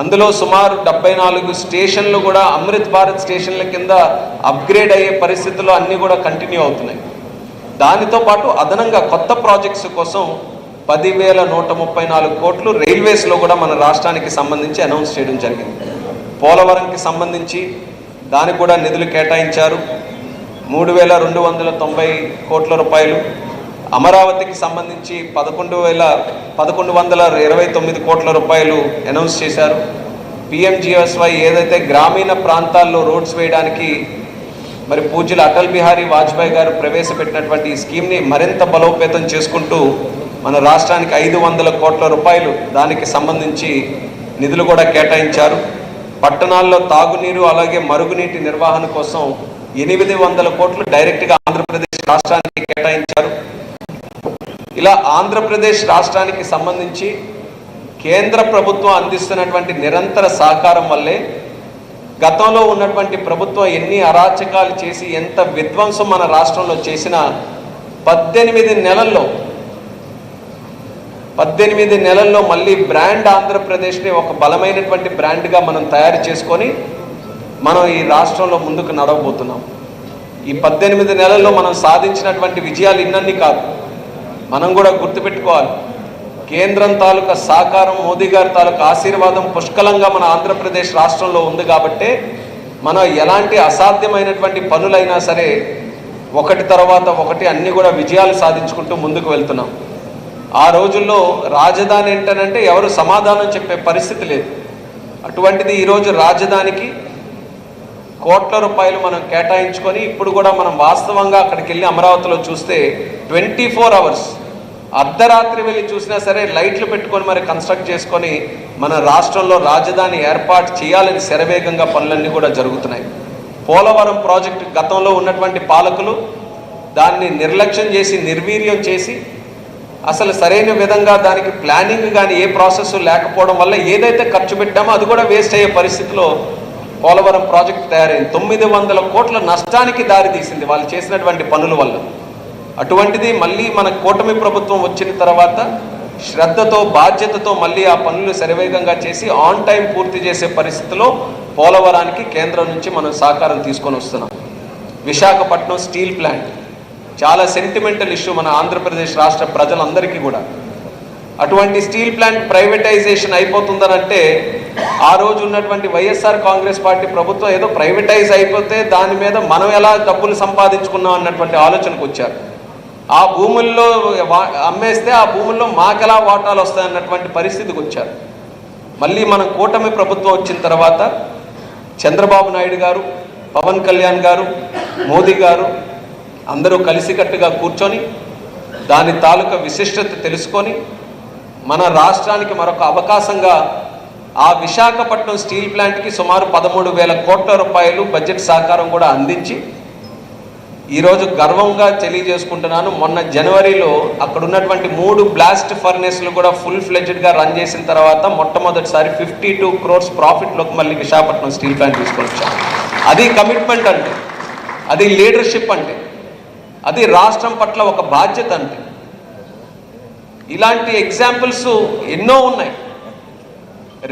అందులో సుమారు డెబ్బై నాలుగు స్టేషన్లు కూడా అమృత్ భారత్ స్టేషన్ల కింద అప్గ్రేడ్ అయ్యే పరిస్థితుల్లో అన్నీ కూడా కంటిన్యూ అవుతున్నాయి. దానితో పాటు అదనంగా కొత్త ప్రాజెక్ట్స్ కోసం పదివేల నూట ముప్పై నాలుగు కోట్లు రైల్వేస్లో కూడా మన రాష్ట్రానికి సంబంధించి అనౌన్స్ చేయడం జరిగింది. పోలవరంకి సంబంధించి దానికి కూడా నిధులు కేటాయించారు. మూడు వేల రెండు వందల తొంభై కోట్ల రూపాయలు అమరావతికి సంబంధించి పదకొండు వేల పదకొండు వందల ఇరవై తొమ్మిది కోట్ల రూపాయలు అనౌన్స్ చేశారు. పిఎంజిఎస్వై ఏదైతే గ్రామీణ ప్రాంతాల్లో రోడ్స్ వేయడానికి మరి పూజ్యులు అటల్ బిహారీ వాజ్పేయి గారు ప్రవేశపెట్టినటువంటి ఈ స్కీమ్ని మరింత బలోపేతం చేసుకుంటూ మన రాష్ట్రానికి ఐదు వందల కోట్ల రూపాయలు దానికి సంబంధించి నిధులు కూడా కేటాయించారు. పట్టణాల్లో తాగునీరు అలాగే మరుగునీటి నిర్వహణ కోసం ఎనిమిది వందల కోట్లు డైరెక్ట్గా ఆంధ్రప్రదేశ్ రాష్ట్రానికి కేటాయించారు. ఇలా ఆంధ్రప్రదేశ్ రాష్ట్రానికి సంబంధించి కేంద్ర ప్రభుత్వం అందిస్తున్నటువంటి నిరంతర సహకారం వల్లే గతంలో ఉన్నటువంటి ప్రభుత్వం ఎన్ని అరాచకాలు చేసి ఎంత విధ్వంసం మన రాష్ట్రంలో చేసినా పద్దెనిమిది నెలల్లో పద్దెనిమిది నెలల్లో మళ్ళీ బ్రాండ్ ఆంధ్రప్రదేశ్ని ఒక బలమైనటువంటి బ్రాండ్గా మనం తయారు చేసుకొని మనం ఈ రాష్ట్రంలో ముందుకు నడవబోతున్నాం. ఈ పద్దెనిమిది నెలల్లో మనం సాధించినటువంటి విజయాలు ఇన్నన్ని కాదు. మనం కూడా గుర్తుపెట్టుకోవాలి. కేంద్రం తాలూకా సహకారం మోదీ గారి తాలూకా ఆశీర్వాదం పుష్కలంగా మన ఆంధ్రప్రదేశ్ రాష్ట్రంలో ఉంది కాబట్టే మనం ఎలాంటి అసాధ్యమైనటువంటి పనులైనా సరే ఒకటి తర్వాత ఒకటి అన్ని కూడా విజయాలు సాధించుకుంటూ ముందుకు వెళ్తున్నాం. ఆ రోజుల్లో రాజధాని ఏంటనంటే ఎవరు సమాధానం చెప్పే పరిస్థితి లేదు. అటువంటిది ఈరోజు రాజధానికి కోట్ల రూపాయలు మనం కేటాయించుకొని ఇప్పుడు కూడా మనం వాస్తవంగా అక్కడికి వెళ్ళి అమరావతిలో చూస్తే ట్వంటీ ఫోర్ అవర్స్ అర్ధరాత్రి వెళ్ళి చూసినా సరే లైట్లు పెట్టుకొని మరి కన్స్ట్రక్ట్ చేసుకొని మన రాష్ట్రంలో రాజధాని ఏర్పాటు చేయాలని శరవేగంగా పనులన్నీ కూడా జరుగుతున్నాయి. పోలవరం ప్రాజెక్టు గతంలో ఉన్నటువంటి పాలకులు దాన్ని నిర్లక్ష్యం చేసి నిర్వీర్యం చేసి అసలు సరైన విధంగా దానికి ప్లానింగ్ కానీ ఏ ప్రాసెస్ లేకపోవడం వల్ల ఏదైతే ఖర్చు పెట్టామో అది కూడా వేస్ట్ అయ్యే పరిస్థితిలో పోలవరం ప్రాజెక్ట్ తయారైంది. తొమ్మిది వందల కోట్ల నష్టానికి దారితీసింది వాళ్ళు చేసినటువంటి పనుల వల్ల. అటువంటిది మళ్ళీ మన కూటమి ప్రభుత్వం వచ్చిన తర్వాత శ్రద్ధతో బాధ్యతతో మళ్ళీ ఆ పనులు శరవేగంగా చేసి ఆన్ టైం పూర్తి చేసే పరిస్థితిలో పోలవరానికి కేంద్రం నుంచి మనం సహకారం తీసుకొని వస్తున్నాం. Visakhapatnam steel plant. చాలా సెంటిమెంటల్ ఇష్యూ మన ఆంధ్రప్రదేశ్ రాష్ట్ర ప్రజలందరికీ కూడా. అటువంటి స్టీల్ ప్లాంట్ ప్రైవేటైజేషన్ అయిపోతుందనంటే ఆ రోజు ఉన్నటువంటి వైఎస్ఆర్ కాంగ్రెస్ పార్టీ ప్రభుత్వం ఏదో ప్రైవేటైజ్ అయిపోతే దాని మీద మనం ఎలా డబ్బులు సంపాదించుకున్నాం అన్నటువంటి ఆలోచనకు వచ్చారు. ఆ భూముల్లో వా- అమ్మేస్తే ఆ భూముల్లో మాకెలా వాటాలు వస్తాయన్నటువంటి పరిస్థితికి వచ్చారు. మళ్ళీ మనం కూటమి ప్రభుత్వం వచ్చిన తర్వాత చంద్రబాబు నాయుడు గారు పవన్ కళ్యాణ్ గారు మోదీ గారు అందరూ కలిసికట్టుగా కూర్చొని దాని తాలూకా విశిష్టత తెలుసుకొని మన రాష్ట్రానికి మరొక అవకాశంగా ఆ విశాఖపట్నం స్టీల్ ప్లాంట్కి సుమారు పదమూడు వేల కోట్ల రూపాయలు బడ్జెట్ సహకారం కూడా అందించి ఈరోజు గర్వంగా తెలియజేసుకుంటున్నాను. మొన్న జనవరిలో అక్కడ ఉన్నటువంటి మూడు బ్లాస్ట్ ఫర్నేస్లు కూడా ఫుల్ ఫ్లెడ్జ్డ్గా రన్ చేసిన తర్వాత మొట్టమొదటిసారి ఫిఫ్టీ టూ క్రోర్స్ ప్రాఫిట్లోకి మళ్ళీ విశాఖపట్నం స్టీల్ ప్లాంట్ తీసుకొచ్చాం అది కమిట్మెంట్ అంటే అది లీడర్షిప్ అంటే అది రాష్ట్రం పట్ల ఒక బాధ్యత అంటే ఇలాంటి ఎగ్జాంపుల్స్ ఎన్నో ఉన్నాయి.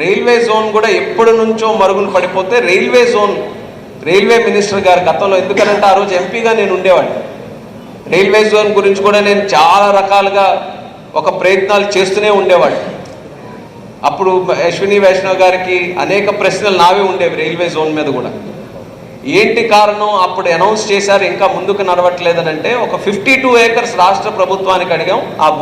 రైల్వే జోన్ కూడా ఎప్పటి నుంచో మరుగున పడిపోతే రైల్వే జోన్ రైల్వే మినిస్టర్ గారు గతంలో ఎందుకనంటే ఆ రోజు ఎంపీగా నేను ఉండేవాడిని. రైల్వే జోన్ గురించి కూడా నేను చాలా రకాలుగా ఒక ప్రయత్నాలు చేస్తూనే ఉండేవాడిని. అప్పుడు అశ్విని వైష్ణవ్ గారికి అనేక ప్రశ్నలు నావే ఉండేవి రైల్వే జోన్ మీద కూడా. ఏంటి కారణం? అప్పుడు అనౌన్స్ చేశారు ఇంకా ముందుకు నడవట్లేదనంటే ఒక ఫిఫ్టీ టూ ఏకర్స్ రాష్ట్ర ప్రభుత్వానికి అడిగాం. ఆ భూమి